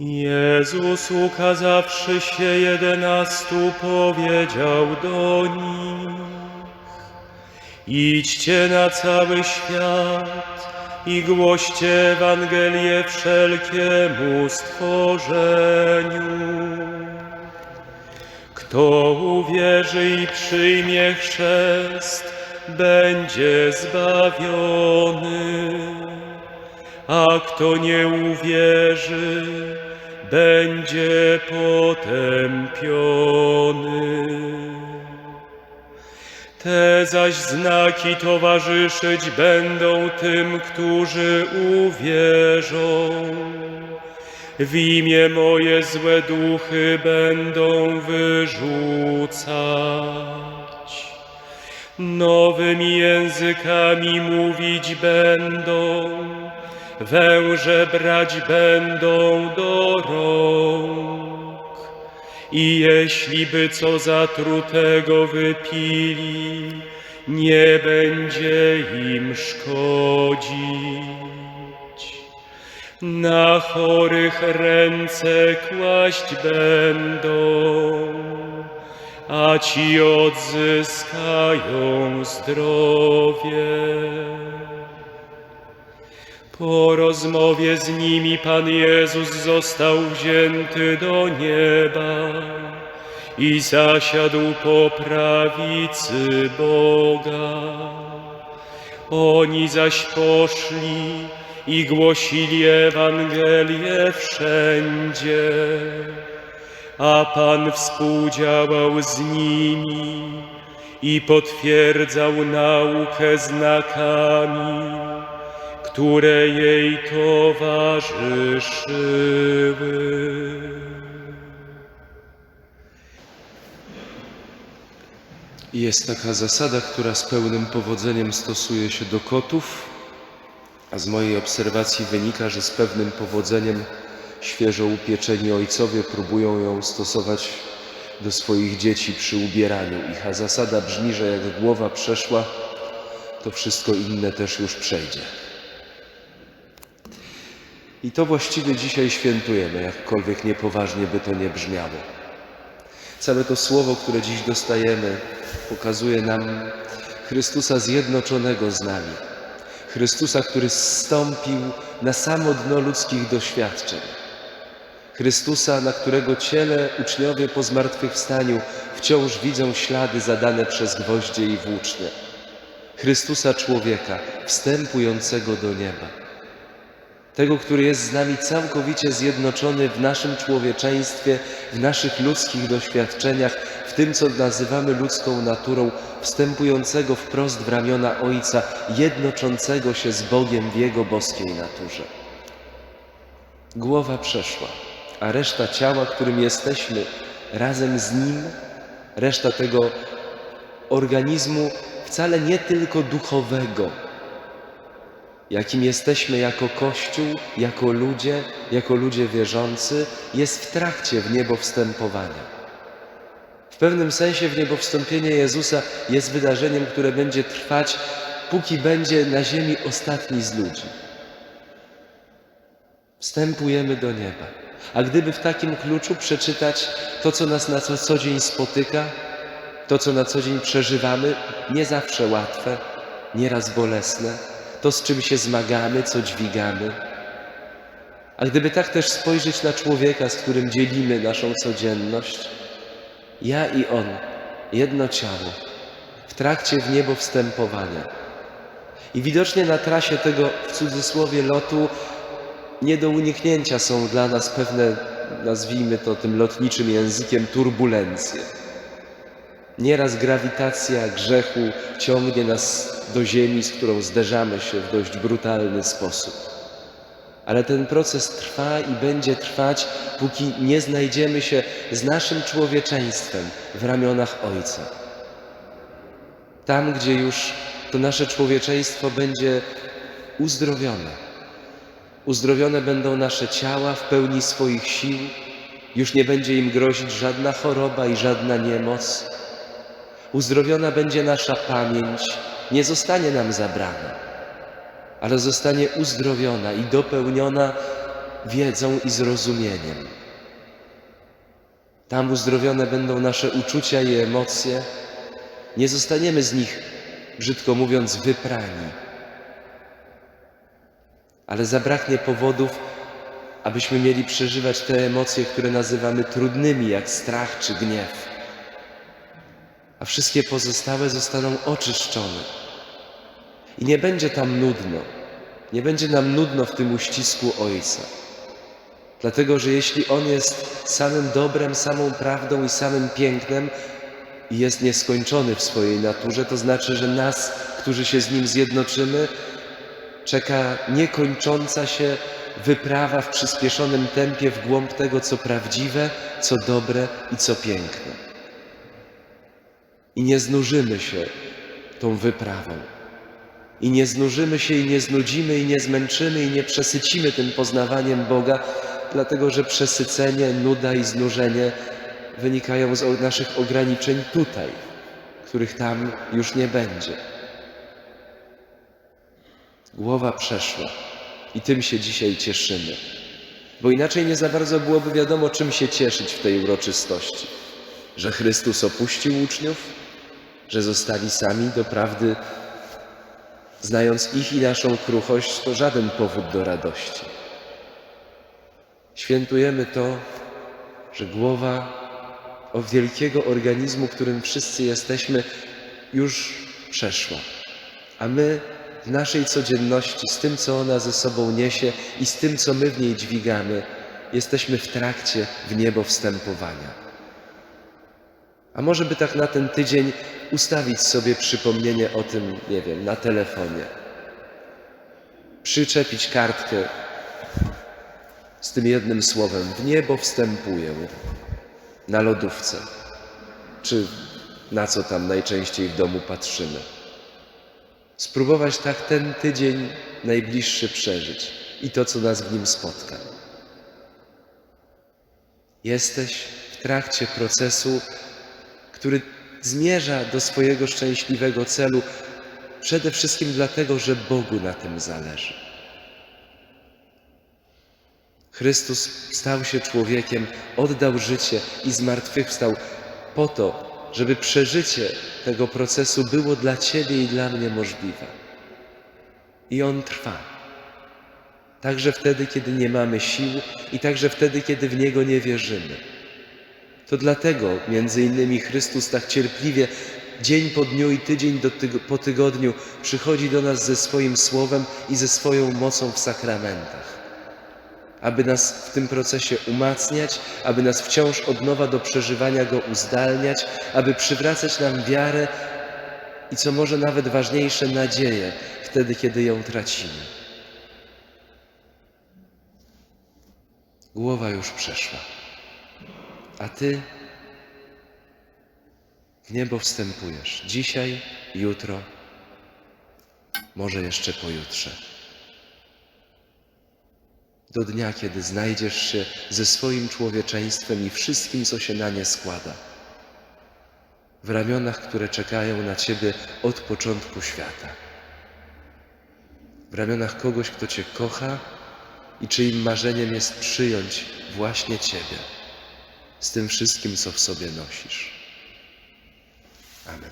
Jezus ukazawszy się jedenastu powiedział do nich Idźcie na cały świat i głoście Ewangelię wszelkiemu stworzeniu. Kto uwierzy i przyjmie chrzest, będzie zbawiony, a kto nie uwierzy, będzie potępiony. Te zaś znaki towarzyszyć będą tym, którzy uwierzą. W imię moje złe duchy będą wyrzucać. Nowymi językami mówić będą, węże brać będą do rąk. I jeśli by co zatrutego wypili, nie będzie im szkodzić. Na chorych ręce kłaść będą, a ci odzyskają zdrowie. Po rozmowie z nimi Pan Jezus został wzięty do nieba i zasiadł po prawicy Boga. Oni zaś poszli i głosili Ewangelię wszędzie, a Pan współdziałał z nimi i potwierdzał naukę znakami, które jej towarzyszyły. Jest taka zasada, która z pełnym powodzeniem stosuje się do kotów, a z mojej obserwacji wynika, że z pewnym powodzeniem świeżo upieczeni ojcowie próbują ją stosować do swoich dzieci przy ubieraniu ich, a zasada brzmi, że jak głowa przeszła, to wszystko inne też już przejdzie. I to właściwie dzisiaj świętujemy, jakkolwiek niepoważnie by to nie brzmiało. Całe to słowo, które dziś dostajemy, pokazuje nam Chrystusa zjednoczonego z nami. Chrystusa, który zstąpił na samo dno ludzkich doświadczeń. Chrystusa, na którego ciele uczniowie po zmartwychwstaniu wciąż widzą ślady zadane przez gwoździe i włócznie. Chrystusa człowieka, wstępującego do nieba. Tego, który jest z nami całkowicie zjednoczony w naszym człowieczeństwie, w naszych ludzkich doświadczeniach, w tym, co nazywamy ludzką naturą, wstępującego wprost w ramiona Ojca, jednoczącego się z Bogiem w Jego boskiej naturze. Głowa przeszła, a reszta ciała, którym jesteśmy razem z Nim, reszta tego organizmu wcale nie tylko duchowego, jakim jesteśmy jako Kościół, jako ludzie, jako ludzie wierzący, jest w trakcie w niebo wstępowania. W pewnym sensie w niebo wstąpienie Jezusa jest wydarzeniem, które będzie trwać, póki będzie na ziemi ostatni z ludzi. Wstępujemy do nieba. A gdyby w takim kluczu przeczytać to, co nas na co, dzień spotyka, to, co na co dzień przeżywamy, nie zawsze łatwe, nieraz bolesne, to, z czym się zmagamy, co dźwigamy. A gdyby tak też spojrzeć na człowieka, z którym dzielimy naszą codzienność, ja i on, jedno ciało, w trakcie w niebo wstępowania. I widocznie na trasie tego, w cudzysłowie, lotu, nie do uniknięcia są dla nas pewne, nazwijmy to tym lotniczym językiem, turbulencje. Nieraz grawitacja grzechu ciągnie nas do ziemi, z którą zderzamy się w dość brutalny sposób. Ale ten proces trwa i będzie trwać, póki nie znajdziemy się z naszym człowieczeństwem w ramionach Ojca. Tam, gdzie już to nasze człowieczeństwo będzie uzdrowione. Uzdrowione będą nasze ciała w pełni swoich sił, już nie będzie im grozić żadna choroba i żadna niemoc. Uzdrowiona będzie nasza pamięć, nie zostanie nam zabrana, ale zostanie uzdrowiona i dopełniona wiedzą i zrozumieniem. Tam uzdrowione będą nasze uczucia i emocje. Nie zostaniemy z nich, brzydko mówiąc, wyprani. Ale zabraknie powodów, abyśmy mieli przeżywać te emocje, które nazywamy trudnymi, jak strach czy gniew. A wszystkie pozostałe zostaną oczyszczone. I nie będzie tam nudno. Nie będzie nam nudno w tym uścisku Ojca. Dlatego, że jeśli On jest samym dobrem, samą prawdą i samym pięknem i jest nieskończony w swojej naturze, to znaczy, że nas, którzy się z Nim zjednoczymy, czeka niekończąca się wyprawa w przyspieszonym tempie w głąb tego, co prawdziwe, co dobre i co piękne. I nie znużymy się tą wyprawą. I nie znużymy się, i nie znudzimy, i nie zmęczymy, i nie przesycimy tym poznawaniem Boga, dlatego że przesycenie, nuda i znużenie wynikają z naszych ograniczeń tutaj, których tam już nie będzie. Głowa przeszła i tym się dzisiaj cieszymy, bo inaczej nie za bardzo byłoby wiadomo, czym się cieszyć w tej uroczystości. Że Chrystus opuścił uczniów, że zostali sami, doprawdy znając ich i naszą kruchość, to żaden powód do radości. Świętujemy to, że głowa o wielkiego organizmu, którym wszyscy jesteśmy, już przeszła. A my w naszej codzienności, z tym, co ona ze sobą niesie i z tym, co my w niej dźwigamy, jesteśmy w trakcie w niebo wstępowania. A może by tak na ten tydzień ustawić sobie przypomnienie o tym, nie wiem, na telefonie. Przyczepić kartkę z tym jednym słowem w niebo wstępuję na lodówce, czy na co tam najczęściej w domu patrzymy. Spróbować tak ten tydzień najbliższy przeżyć i to, co nas w nim spotka. Jesteś w trakcie procesu, który zmierza do swojego szczęśliwego celu, przede wszystkim dlatego, że Bogu na tym zależy. Chrystus stał się człowiekiem, oddał życie i zmartwychwstał po to, żeby przeżycie tego procesu było dla Ciebie i dla mnie możliwe. I on trwa. Także wtedy, kiedy nie mamy sił i także wtedy, kiedy w Niego nie wierzymy. To dlatego między innymi Chrystus tak cierpliwie dzień po dniu i tydzień tyg- po tygodniu przychodzi do nas ze swoim słowem i ze swoją mocą w sakramentach. Aby nas w tym procesie umacniać, aby nas wciąż od nowa do przeżywania go uzdalniać, aby przywracać nam wiarę i co może nawet ważniejsze, nadzieję wtedy, kiedy ją tracimy. Głowa już przeszła. A Ty w niebo wstępujesz dzisiaj, jutro, może jeszcze pojutrze. Do dnia, kiedy znajdziesz się ze swoim człowieczeństwem i wszystkim, co się na nie składa. W ramionach, które czekają na Ciebie od początku świata. W ramionach kogoś, kto Cię kocha i czyim marzeniem jest przyjąć właśnie Ciebie z tym wszystkim, co w sobie nosisz. Amen.